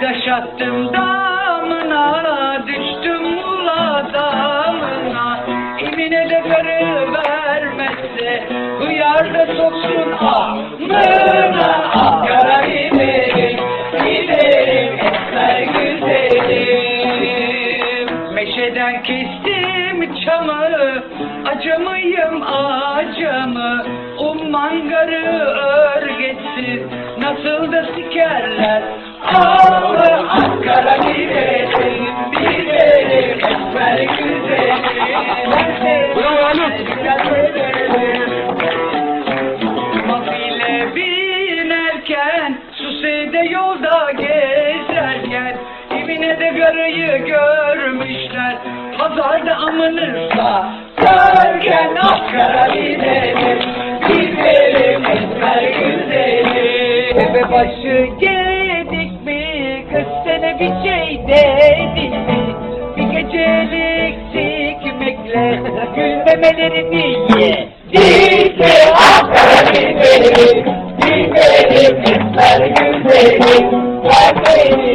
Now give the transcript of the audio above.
Taş attım damına, düştüm ula damına. Emine de karı vermezse, hıyar da soksun amına. Ankara giderim, giderim esmer güzelim. Meşeden kestim çamı, acımıyım acımı. Umman garı örgetsiz, nasıl da sikerler. Ağlı Bravo Haluk. Mafile binerken Suse'de yolda gezerken Evine de garayı görmüşler. Pazarda amınırsa Derken Ankara gidelim Gidelim esmer güzelim. Tepe başı geldik mi Kız sene bir şey dedik güle gülmemelerini ye. Dike Ankara güzeli, dikelim kızlar güzeli, gel beni